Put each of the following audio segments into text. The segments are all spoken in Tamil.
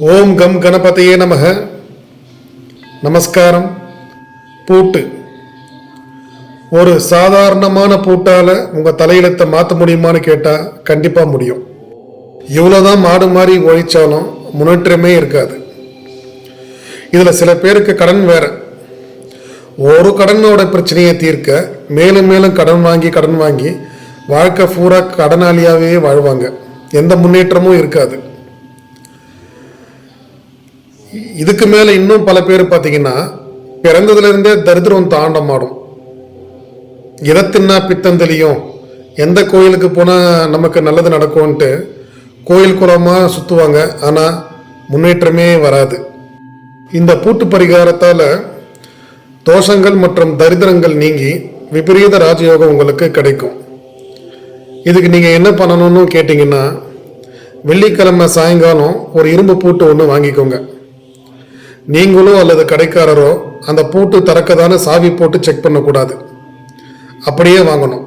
ஓம் கம் கணபதையே நமக. நமஸ்காரம். பூட்டு. ஒரு சாதாரணமான பூட்டால் உங்கள் தலையெழுத்தை மாற்ற முடியுமான்னு கேட்டால் கண்டிப்பாக முடியும். இவ்வளோதான் மாடு மாறி ஒழிச்சாலும் முன்னேற்றமே இருக்காது. இதில் சில பேருக்கு கடன் வேற. ஒரு கடனோட பிரச்சனையை தீர்க்க மேலும் மேலும் கடன் வாங்கி கடன் வாங்கி வாழ்க்கை பூரா கடனாளியாகவே வாழ்வாங்க. எந்த முன்னேற்றமும் இருக்காது. இதுக்கு மேலே இன்னும் பல பேர் பார்த்தீங்கன்னா பிறந்ததுலேருந்தே தரித்திரம் தாண்டமாடும் எதை தின்னா பித்தம் தெளியும். எந்த கோயிலுக்கு போனால் நமக்கு நல்லது நடக்கும்ன்ட்டு கோயில் குளமாக சுற்றுவாங்க ஆனால் முன்னேற்றமே வராது. இந்த பூட்டு பரிகாரத்தால் தோஷங்கள் மற்றும் தரித்திரங்கள் நீங்கி விபரீத ராஜயோகம் உங்களுக்கு கிடைக்கும். இதுக்கு நீங்கள் என்ன பண்ணணும்னு கேட்டிங்கன்னா வெள்ளிக்கிழமை சாயங்காலம் ஒரு இரும்பு பூட்டு ஒன்று வாங்கிக்கோங்க. நீங்களோ அல்லது கடைக்காரரோ அந்த பூட்டு திறக்கதான சாவி போட்டு செக் பண்ணக்கூடாது. அப்படியே வாங்கணும்.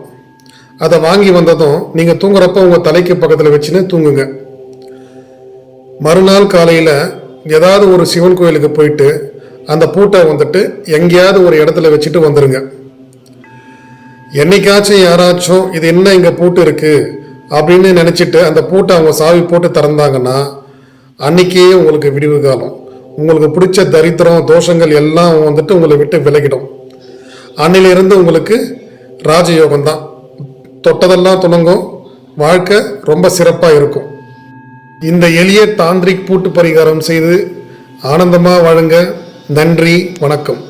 அதை வாங்கி வந்ததும் நீங்கள் தூங்குறப்ப உங்கள் தலைக்கு பக்கத்தில் வச்சுன்னு தூங்குங்க. மறுநாள் காலையில் ஏதாவது ஒரு சிவன் கோயிலுக்கு போயிட்டு அந்த பூட்டை வந்துட்டு எங்கேயாவது ஒரு இடத்துல வச்சுட்டு வந்துடுங்க என்னைக்காச்சும் யாராச்சும் இது என்ன இங்கே பூட்டு இருக்குது அப்படின்னு நினச்சிட்டு அந்த பூட்டை அவங்க சாவி போட்டு திறந்தாங்கன்னா அன்னைக்கே உங்களுக்கு விடிவு காலம். உங்களுக்கு பிடிச்ச தரித்திரம் தோஷங்கள் எல்லாம் வந்துட்டு உங்களை விட்டு விலகிடும். அன்னிலிருந்து உங்களுக்கு ராஜயோகம் தான். தொட்டதெல்லாம் துணங்கும். வாழ்க்கை ரொம்ப சிறப்பாக இருக்கும். இந்த எளிய தாந்திரிக் பூட்டு பரிகாரம் செய்து ஆனந்தமாக வாழுங்க. நன்றி வணக்கம்.